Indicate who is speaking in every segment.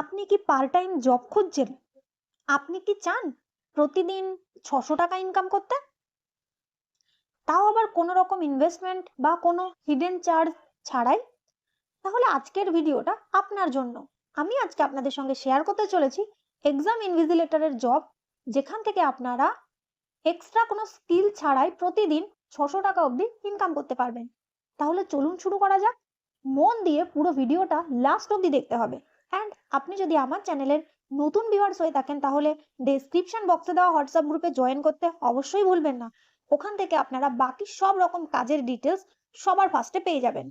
Speaker 1: আপনি কি part time job খুঁজছেন? আপনি কি চান প্রতিদিন ছশো টাকা ইনকাম করতে? তাও আবার কোনো রকম ইনভেস্টমেন্ট বা কোনো হিডেন চার্জ ছাড়াই? তাহলে আজকের ভিডিওটা আপনার জন্য। আমি আজকে আপনাদের সঙ্গে শেয়ার করতে চলেছি এক্সাম ইনভিজিলেটরের জব যেখান থেকে আপনারা এক্সট্রা কোনো স্কিল ছাড়াই প্রতিদিন ছশো টাকা অবধি ইনকাম করতে পারবেন। তাহলে চলুন শুরু করা যাক। মন দিয়ে পুরো ভিডিওটা লাস্ট অবধি দেখতে হবে। অ্যান্ড আপনি যদি আমার চ্যানেলের নতুন ভিউয়ার্স হয়ে থাকেন, তাহলে ডেসক্রিপশন বক্সে দেওয়া হোয়াটসঅ্যাপ গ্রুপে জয়েন করতে অবশ্যই ভুলবেন না। ওখান থেকে আপনারা বাকি সব রকম কাজের ডিটেলস সবার ফার্স্টে পেয়ে যাবেন।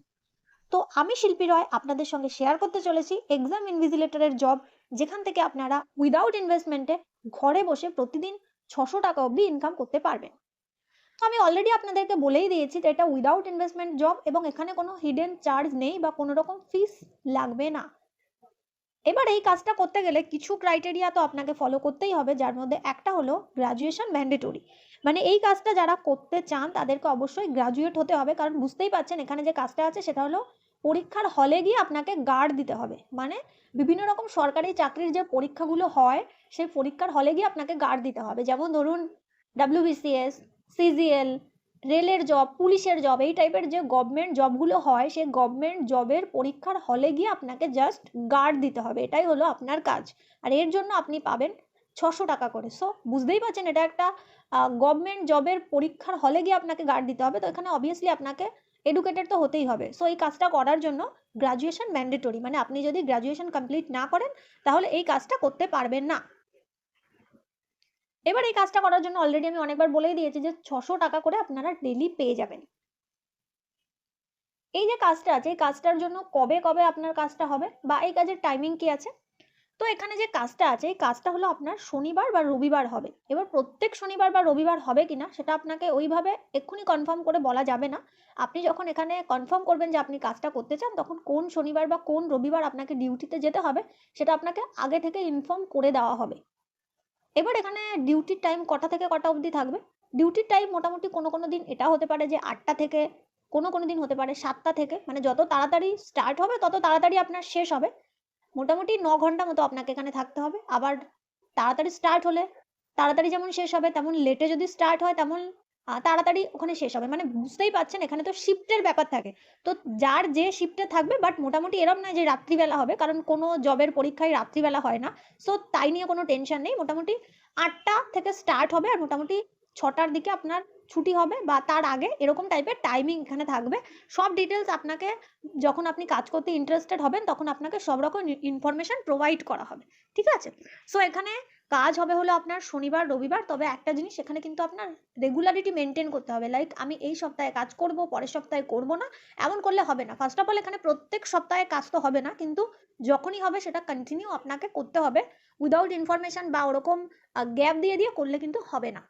Speaker 1: তো আমি শিল্পী রয়, আপনাদের সঙ্গে শেয়ার করতে চলেছি এক্সাম ইনভিজিলেটরের জব যেখান থেকে আপনারা উইদাউট ইনভেস্টমেন্টে ঘরে বসে প্রতিদিন ছশো টাকা অবধি ইনকাম করতে পারবেন। তো আমি অলরেডি আপনাদেরকে বলেই দিয়েছি যে এটা উইদাউট ইনভেস্টমেন্ট জব এবং এখানে কোনো হিডেন চার্জ নেই বা কোনো রকম ফিস লাগবে না। এবার এই কাজটা করতে গেলে কিছু ক্রাইটেরিয়া তো আপনাকে ফলো করতেই হবে, যার মধ্যে একটা হলো গ্র্যাজুয়েশন ম্যান্ডেটরি মানে এই কাজটা যারা করতে চান তাদেরকে অবশ্যই গ্র্যাজুয়েট হতে হবে, কারণ বুঝতেই পারছেন এখানে যে কাজটা আছে সেটা হলো পরীক্ষার হলে গিয়ে আপনাকে গার্ড দিতে হবে। মানে বিভিন্ন রকম সরকারি চাকরির যে পরীক্ষাগুলো হয়, সেই পরীক্ষার হলে গিয়ে আপনাকে গার্ড দিতে হবে। যেমন ধরুন ডাব্লিউবিসিএস সিজিএল রেলের জব পুলিশের জব এই টাইপের যে গভর্নমেন্ট জবগুলো হয়, সেই গভর্নমেন্ট জবের পরীক্ষার হলে গিয়ে আপনাকে জাস্ট গার্ড দিতে হবে। এটাই হলো আপনার কাজ। আর এর জন্য আপনি পাবেন ছশো টাকা করে। সো বুঝতেই পারছেন, এটা একটা গভর্নমেন্ট জবের পরীক্ষার হলে গিয়ে আপনাকে গার্ড দিতে হবে। তো এখানে অবভিয়াসলি আপনাকে এডুকেটেড তো হতেই হবে। সো এই কাজটা করার জন্য গ্রাজুয়েশন ম্যান্ডেটরি মানে আপনি যদি গ্রাজুয়েশন কমপ্লিট না করেন, তাহলে এই কাজটা করতে পারবেন না। এবার এই কাজটা করার জন্য অলরেডি আমি অনেকবার বলেই দিয়েছি যে ছশো টাকা করে আপনারা ডেলি পেয়ে যাবেন। এই যে কাজটা আছে, এই কাজটার জন্য কবে কবে আপনার কাজটা হবে বা এই কাজের টাইমিং কি আছে? তো এখানে যে কাজটা আছে, এই কাজটা হলো আপনার শনিবার বা রবিবার হবে। এবার প্রত্যেক শনিবার বা রবিবার হবে কিনা সেটা আপনাকে ওইভাবে এক্ষুনি কনফার্ম করে বলা যাবে না। আপনি যখন এখানে কনফার্ম করবেন যে আপনি কাজটা করতে চান, তখন কোন শনিবার বা কোন রবিবার আপনাকে ডিউটিতে যেতে হবে সেটা আপনাকে আগে থেকে ইনফর্ম করে দেওয়া হবে। এবার এখানে ডিউটির টাইম কটা থেকে কটা অবধি থাকবে? ডিউটির টাইম মোটামুটি কোনো কোনো দিন এটা হতে পারে যে আটটা থেকে, কোনো কোনো দিন হতে পারে সাতটা থেকে। মানে যত তাড়াতাড়ি স্টার্ট হবে, তত তাড়াতাড়ি আপনার শেষ হবে। মোটামুটি ন ঘণ্টা মতো আপনাকে এখানে থাকতে হবে। আবার তাড়াতাড়ি স্টার্ট হলে, তাড়াতাড়ি যেমন শেষ হবে, তেমন লেটে যদি স্টার্ট হয়, তেমন তাড়াতাড়ি ওখানে শেষ হবে। মানে বুঝতেই পারছেন, এখানে তো শিফটের ব্যাপার থাকে। তো যার যে শিফটে থাকবে বাট মোটামুটি এরম নয় যে রাত্রিবেলা হবে, কারণ কোনো জবের পরীক্ষায় রাত্রিবেলা হয় না। সো তাই নিয়ে কোনো টেনশন নেই। মোটামুটি আটটা থেকে স্টার্ট হবে আর মোটামুটি ছটার দিকে আপনার ছুটি হবে বা তার আগে এরকম টাইপের টাইমিং এখানে থাকবে। সব ডিটেলস আপনাকে যখন আপনি কাজ করতে ইন্টারেস্টেড হবেন, তখন আপনাকে সব রকম ইনফরমেশন প্রোভাইড করা হবে। ঠিক আছে? সো এখানে কাজ হবে হলো আপনার শনিবার, রবিবার, তবে একটা জিনিস এখানে কিন্তু আপনার রেগুলারিটি মেনটেন করতে হবে। লাইক আমি এই সপ্তাহে কাজ করব, পরের সপ্তাহে করব না, এমন করলে হবে না। ফার্স্ট অফ অল এখানে প্রত্যেক সপ্তাহে কাজ তো হবে না, কিন্তু যখনই হবে সেটা কন্টিনিউ আপনাকে করতে হবে। উইদাউট ইনফরমেশন বা ওরকম গ্যাপ দিয়ে দিয়ে করলে কিন্তু হবে না।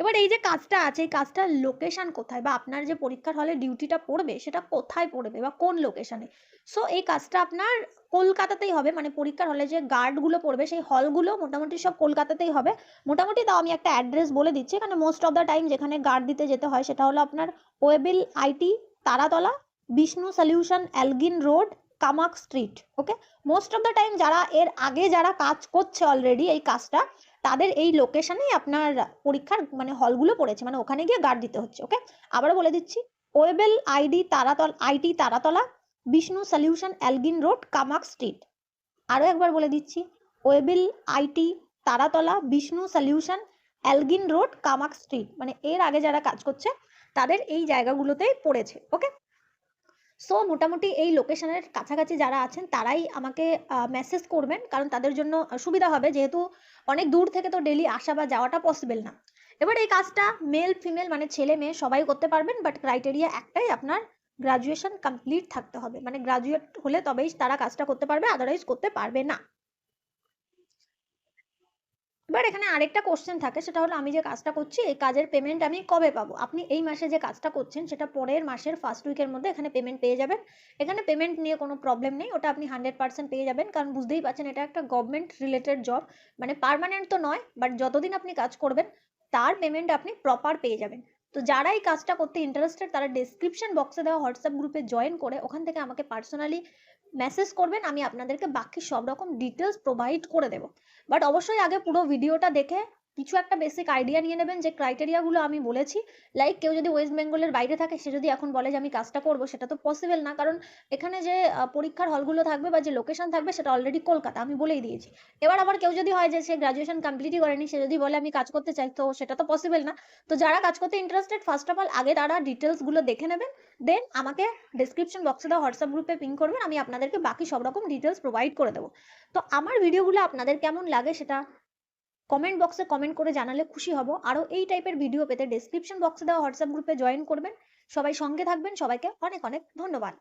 Speaker 1: এবার এই যে কাজটা আছে, এই কাজটার লোকেশন কোথায় বা আপনার যে পরীক্ষার হলে ডিউটিটা পড়বে, সেটা কোথায় পড়বে বা কোন লোকেশনে সো এই কাজটা আপনার কলকাতাতেই হবে মানে পরীক্ষার হলে যে গার্ডগুলো পড়বে, সেই হলগুলো মোটামুটি সব কলকাতাতেই হবে। মোটামুটি তাও আমি একটা অ্যাড্রেস বলে দিচ্ছি, এখানে মোস্ট অফ দ্য টাইম যেখানে গার্ড দিতে যেতে হয়, সেটা হলো আপনার Webel IT Taratala Bishnu solution Elgin road Camac street okay most of the time যারা, এর আগে যারা কাজ করছে অলরেডি এই কাজটা, তাদের এই লোকেশনেই আপনার পরীক্ষার মানে হলগুলো পড়েছে মানে ওখানে গিয়ে গার্ড দিতে হচ্ছে ওকে আবারও বলে দিচ্ছি Webel ID Taratala IT Taratala Bishnu solution Elgin road Camac street আরও একবার বলে দিচ্ছি Webel IT Taratala Bishnu solution Elgin road Camac street মানে এর আগে যারা কাজ করছে, তাদের এই জায়গাগুলোতেই পড়েছে ওকে সো মোটামুটি এই লোকেশনের কাছাকাছি যারা আছেন, তারাই আমাকে মেসেজ করবেন। কারণ তাদের জন্য সুবিধা হবে। যেহেতু অনেক দূর থেকে তো ডেলি আসা বা যাওয়াটা পসিবল না। এবার এই কাজটা মেল ফিমেল মানে ছেলে, মেয়ে সবাই করতে পারবেন। বাট ক্রাইটেরিয়া একটাই আপনার গ্রাজুয়েশন কমপ্লিট থাকতে হবে। মানে গ্রাজুয়েট হলে তবেই তারা কাজটা করতে পারবে আদারওয়াইজ করতে পারবে না। এবার এখানে আরেকটা কোশ্চেন থাকে, সেটা হলো আমি যে কাজটা করছি, এই কাজের পেমেন্ট আমি কবে পাবো? আপনি এই মাসে যে কাজটা করছেন, সেটা পরের মাসের ফার্স্ট উইকের মধ্যে এখানে পেমেন্ট পেয়ে যাবেন। এখানে পেমেন্ট নিয়ে কোনো প্রবলেম নেই, ওটা আপনি হান্ড্রেড পার্সেন্ট পেয়ে যাবেন, কারণ বুঝতেই পারছেন এটা একটা গভর্নমেন্ট রিলেটেড জব মানে পারমানেন্ট তো নয় বাট যতদিন আপনি কাজ করবেন, তার পেমেন্ট আপনি প্রপার পেয়ে যাবেন। তো যারা এই কাজটা করতে ইন্টারেস্টেড তারা ডেসক্রিপশন বক্সে দেওয়া হোয়াটসঅ্যাপ গ্রুপে জয়েন করে ওখান থেকে আমাকে পার্সোনালি মেসেজ করবেন, আমি আপনাদেরকে বাকি সব রকম ডিটেলস প্রোভাইড করে দেব। বাট অবশ্যই আগে পুরো ভিডিওটা দেখে কিছু একটা বেসিক আইডিয়া নিয়ে নেবেন যে ক্রাইটেরিয়াগুলো আমি বলেছি। লাইক কেউ যদি ওয়েস্ট বেঙ্গলের বাইরে থাকে, সে যদি এখন বলে যে আমি কাজটা করব, সেটা তো পসিবল না। কারণ এখানে যে পরীক্ষার হলগুলো থাকবে বা যে লোকেশন থাকবে, সেটা অলরেডি কলকাতা, আমি বলেই দিয়েছি। এবার আবার কেউ যদি হয় যে সে গ্রাজুয়েশন কমপ্লিটই করেনি, সে যদি বলে আমি কাজ করতে চাই, তো সেটা তো পসিবল না। তো যারা কাজ করতে ইন্টারেস্টেড ফার্স্ট অফ অল আগে তারা ডিটেলসগুলো দেখে নেবেন। দেন আমাকে ডিসক্রিপশন বক্সে দেওয়া হোয়াটসঅ্যাপ গ্রুপে পিং করবেন, আমি আপনাদেরকে বাকি সব রকম ডিটেলস প্রোভাইড করে দেবো। তো আমার ভিডিওগুলো আপনাদের কেমন লাগে সেটা কমেন্ট বক্সে কমেন্ট করে জানালে খুশি হব। আরও এই টাইপের ভিডিও পেতে ডেসক্রিপশন বক্সে দেওয়া হোয়াটসঅ্যাপ গ্রুপে জয়েন করবেন। সবাই সঙ্গে থাকবেন। সবাইকে অনেক অনেক ধন্যবাদ।